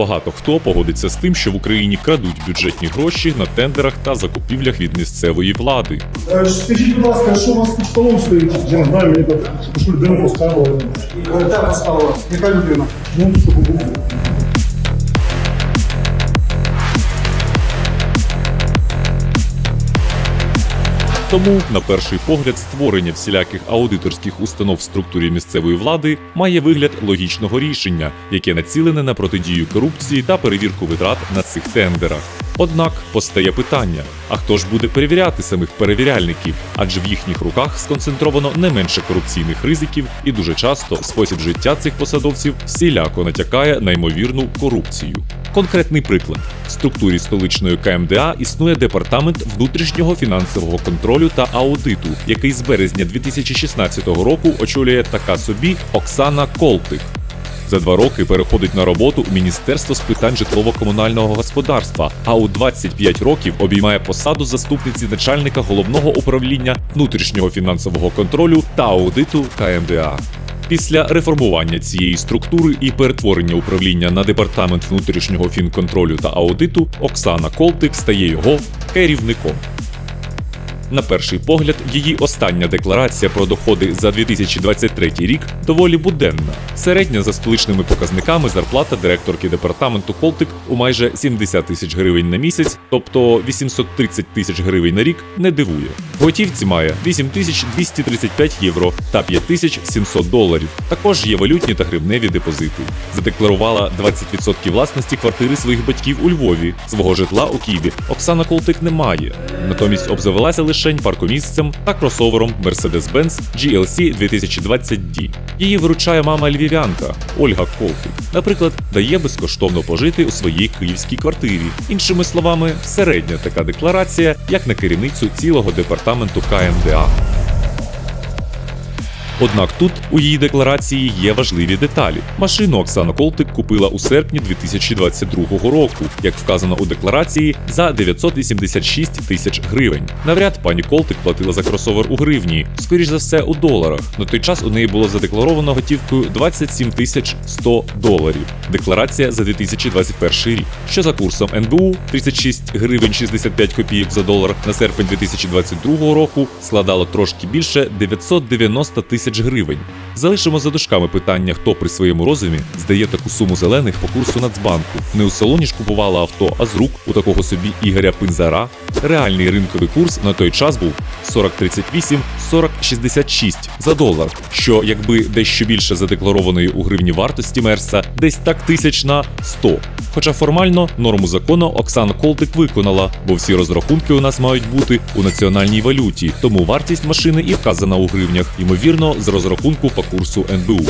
Багато хто погодиться з тим, що в Україні крадуть бюджетні гроші на тендерах та закупівлях від місцевої влади. Е, Скажіть, будь ласка, що у вас під столом стоїть? Я не знаю, мені так що людину поставили. Де поставила? Яка людина? Ну, Тому, на перший погляд, створення всіляких аудиторських установ в структурі місцевої влади має вигляд логічного рішення, яке націлене на протидію корупції та перевірку витрат на цих тендерах. Однак постає питання: а хто ж буде перевіряти самих перевіряльників? Адже в їхніх руках сконцентровано не менше корупційних ризиків, і дуже часто спосіб життя цих посадовців всіляко натякає на ймовірну корупцію. Конкретний приклад: в структурі столичної КМДА існує департамент внутрішнього фінансового контролю та аудиту, який з березня 2016 року очолює така собі Оксана Колтик. За два роки переходить на роботу у Міністерство з питань житлово-комунального господарства, а у 25 років обіймає посаду заступниці начальника головного управління внутрішнього фінансового контролю та аудиту КМДА. Після реформування цієї структури і перетворення управління на департамент внутрішнього фінконтролю та аудиту Оксана Колтик стає його керівником. На перший погляд, її остання декларація про доходи за 2023 рік доволі буденна. Середня за столичними показниками зарплата директорки департаменту Колтик у майже 70 тисяч гривень на місяць, тобто 830 тисяч гривень на рік, не дивує. Готівці має 8235 євро та 5700 доларів. Також є валютні та гривневі депозити. Задекларувала 20% власності квартири своїх батьків у Львові. Свого житла у Києві Оксана Колтик не має. Натомість обзавелася лишень паркомісцем та кросовером Mercedes-Benz GLC 2020D. Її виручає мама львів'янка Ольга Колтик. Наприклад, дає безкоштовно пожити у своїй київській квартирі. Іншими словами, середня така декларація, як на керівницю цілого департаменту КМДА. Однак тут у її декларації є важливі деталі. Машину Оксана Колтик купила у серпні 2022 року, як вказано у декларації, за 986 тисяч гривень. Навряд пані Колтик платила за кросовер у гривні, скоріш за все у доларах. На той час у неї було задекларовано готівкою 27 тисяч 100 доларів. Декларація за 2021 рік, що за курсом НБУ 36 гривень 65 копійок за долар на серпень 2022 року складало трошки більше 990 тисяч гривень. Залишимо за дужками питання, хто при своєму розумі здає таку суму зелених по курсу Нацбанку. Не у салоні ж купувала авто, а з рук у такого собі Ігоря Пинзара. Реальний ринковий курс на той час був 40,38, 40,66 за долар, що якби дещо більше задекларованої у гривні вартості Мерса, десь так тисяч на 100. Хоча формально норму закону Оксана Колтик виконала, бо всі розрахунки у нас мають бути у національній валюті, тому вартість машини і вказана у гривнях, ймовірно, з розрахунку по курсу НБУ.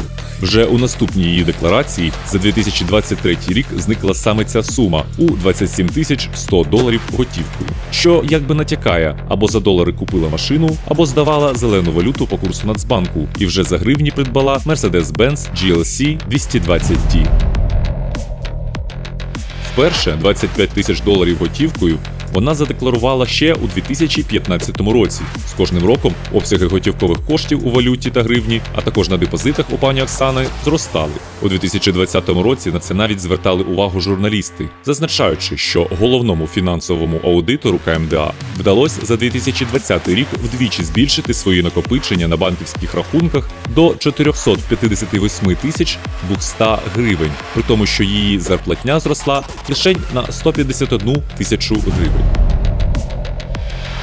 Вже у наступній її декларації за 2023 рік зникла саме ця сума у 27 тисяч 100 доларів готівкою, що якби натякає, або за долари купила машину, або здавала зелену валюту по курсу Нацбанку і вже за гривні придбала Mercedes-Benz GLC 220D. Вперше 25 тисяч доларів готівкою вона задекларувала ще у 2015 році. З кожним роком обсяги готівкових коштів у валюті та гривні, а також на депозитах у пані Оксани зростали. У 2020 році на це навіть звертали увагу журналісти, зазначаючи, що головному фінансовому аудитору КМДА вдалося за 2020 рік вдвічі збільшити свої накопичення на банківських рахунках до 458 тисяч 200 гривень, при тому, що її зарплатня зросла лише на 151 тисячу гривень.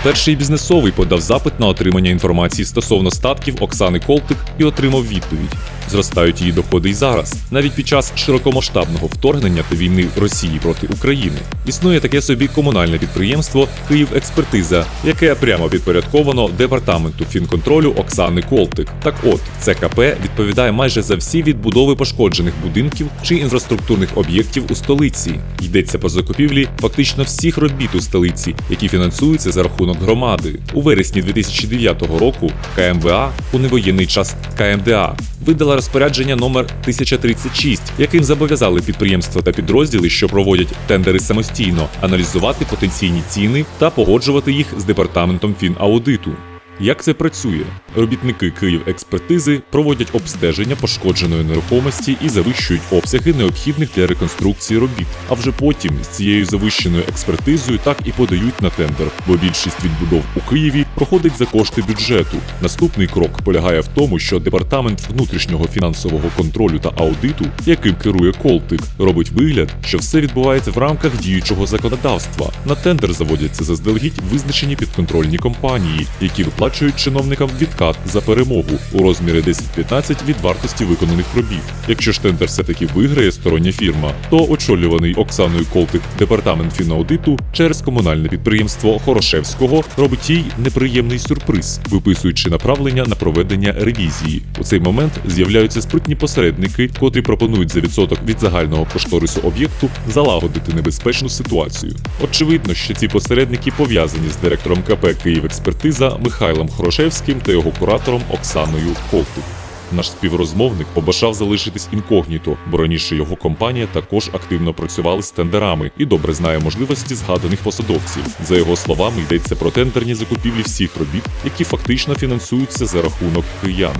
Перший бізнесовий подав запит на отримання інформації стосовно статків Оксани Колтик і отримав відповідь. Зростають її доходи й зараз, навіть під час широкомасштабного вторгнення та війни Росії проти України. Існує таке собі комунальне підприємство Київекспертиза, яке прямо підпорядковано департаменту фінконтролю Оксани Колтик. Так от, ЦКП відповідає майже за всі відбудови пошкоджених будинків чи інфраструктурних об'єктів у столиці. Йдеться по закупівлі фактично всіх робіт у столиці, які фінансуються за рахунок громади. У вересні 2009 року КМВА у невоєнний час КМДА видала розпорядження номер 1036, яким зобов'язали підприємства та підрозділи, що проводять тендери самостійно, аналізувати потенційні ціни та погоджувати їх з департаментом фінаудиту. Як це працює? Робітники Київ експертизи проводять обстеження пошкодженої нерухомості і завищують обсяги необхідних для реконструкції робіт. А вже потім з цією завищеною експертизою так і подають на тендер, бо більшість відбудов у Києві проходить за кошти бюджету. Наступний крок полягає в тому, що департамент внутрішнього фінансового контролю та аудиту, яким керує Колтик, робить вигляд, що все відбувається в рамках діючого законодавства. На тендер заводяться заздалегідь визначені підконтрольні компанії, які виплачують чиновникам відкат за перемогу у розмірі 10-15 від вартості виконаних робіт. Якщо ж тендер все-таки виграє стороння фірма, то очолюваний Оксаною Колтик департамент фінаудиту через комунальне підприємство Хорошевського робить їй неприємний сюрприз, виписуючи направлення на проведення ревізії. У цей момент з'являються спритні посередники, котрі пропонують за відсоток від загального кошторису об'єкту залагодити небезпечну ситуацію. Очевидно, що ці посередники пов'язані з директором КП «Київекспертиза» Михайлом Хорошевським та його куратором Оксаною Колтик. Наш співрозмовник побажав залишитись інкогніто, бо раніше його компанія також активно працювала з тендерами і добре знає можливості згаданих посадовців. За його словами, йдеться про тендерні закупівлі всіх робіт, які фактично фінансуються за рахунок киян.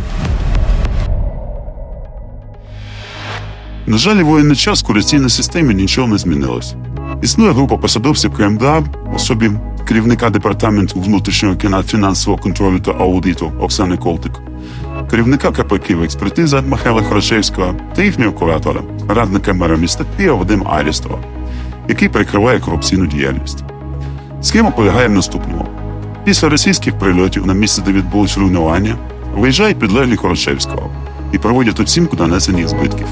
На жаль, воєнний час в корупційній системі нічого не змінилось. Існує група посадовців КМДА, в особі керівника департаменту внутрішнього фінансового контролю та аудиту Оксани Колтик, керівника КП «Київекспертиза» Михайла Хорошевського та їхнього куратора, радника мера міста Києва Вадима Арістова, який перекриває корупційну діяльність. Схема полягає в наступному: після російських прильотів на місце, де відбулось руйнування, виїжджають підлеглі Хорошевського і проводять оцінку нанесених збитків.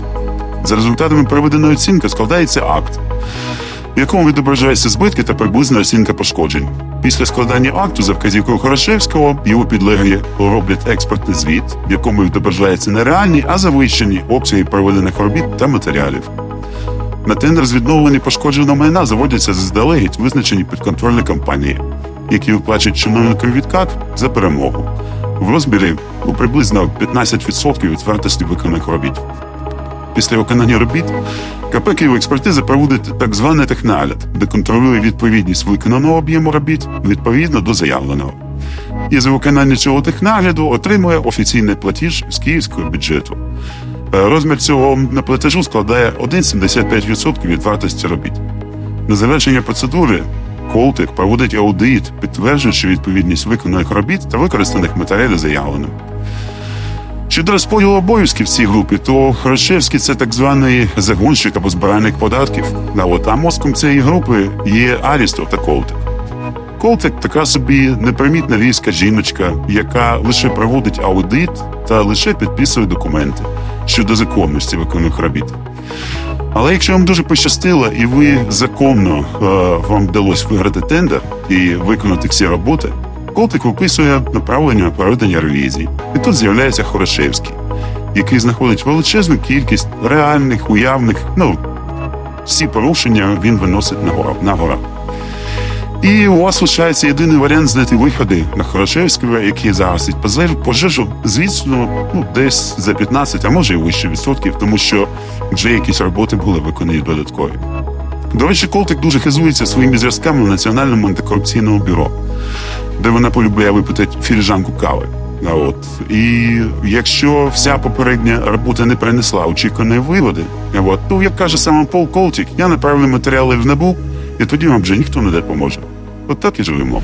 За результатами проведеної оцінки складається акт, в якому відображаються збитки та приблизна оцінка пошкоджень. Після складання акту за вказівкою Хорошевського його підлеглі роблять експертний звіт, в якому відображаються не реальні, а завищені обсяги проведених робіт та матеріалів. На тендер з відновлення пошкодженого майна заводяться заздалегідь визначені підконтрольні компанії, які виплачують чиновникам відкат за перемогу в розмірі у приблизно 15% від вартості виконаних робіт. Після виконання робіт КП «Київекспертиза» проводить так званий технагляд, де контролює відповідність виконаного об'єму робіт відповідно до заявленого. І за виконання цього технагляду отримує офіційний платіж з київського бюджету. Е, Розмір цього на платежу складає 1,75% від вартості робіт. На завершення процедури Колтик проводить аудит, підтверджуючи відповідність виконаних робіт та використаних матеріалів заявленим. Щодо розподілу обов'язків в цій групі, то Хорошевський це так званий загонщик або збиральник податків. А от а мозком цієї групи є Арістов та Колтик. Колтик така собі непримітна львівська жіночка, яка лише проводить аудит та лише підписує документи щодо законності виконаних робіт. Але якщо вам дуже пощастило і ви законно е, вам вдалося виграти тендер і виконати всі роботи, Колтик виписує направлення проведення ревізії. І тут з'являється Хорошевський, який знаходить величезну кількість реальних, уявних, ну, всі порушення він виносить на гора. На гора. І у вас лишається єдиний варіант знайти виходи на Хорошевського, який загасить пожежу, пожежу звісно, ну, десь за 15, а може і вище відсотків, тому що вже якісь роботи були виконані додаткові. До речі, Колтик дуже хизується своїми зв'язками в Національному антикорупційному бюро, де вона полюбляє випити філіжанку кави. А От. І якщо вся попередня робота не принесла очікувані виводи, от, то, як каже сам Пол Колтік, я направлю матеріали в НАБУ, і тоді вам вже ніхто не допоможе. От так і живемо.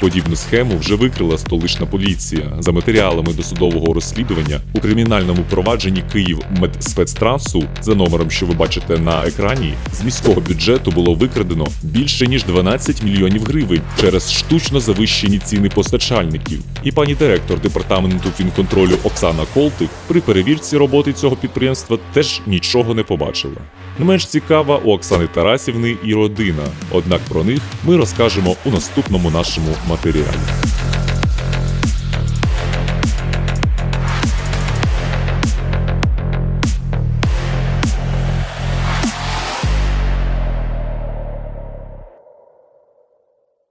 Подібну схему вже викрила столична поліція. За матеріалами досудового розслідування у кримінальному провадженні Київ медспецтрансу за номером, що ви бачите на екрані, з міського бюджету було викрадено більше ніж 12 мільйонів гривень через штучно завищені ціни постачальників. І пані директор департаменту фінконтролю Оксана Колтик при перевірці роботи цього підприємства теж нічого не побачила. Не менш цікава у Оксани Тарасівни і родина. Однак про них ми розкажемо у наступному нашому material.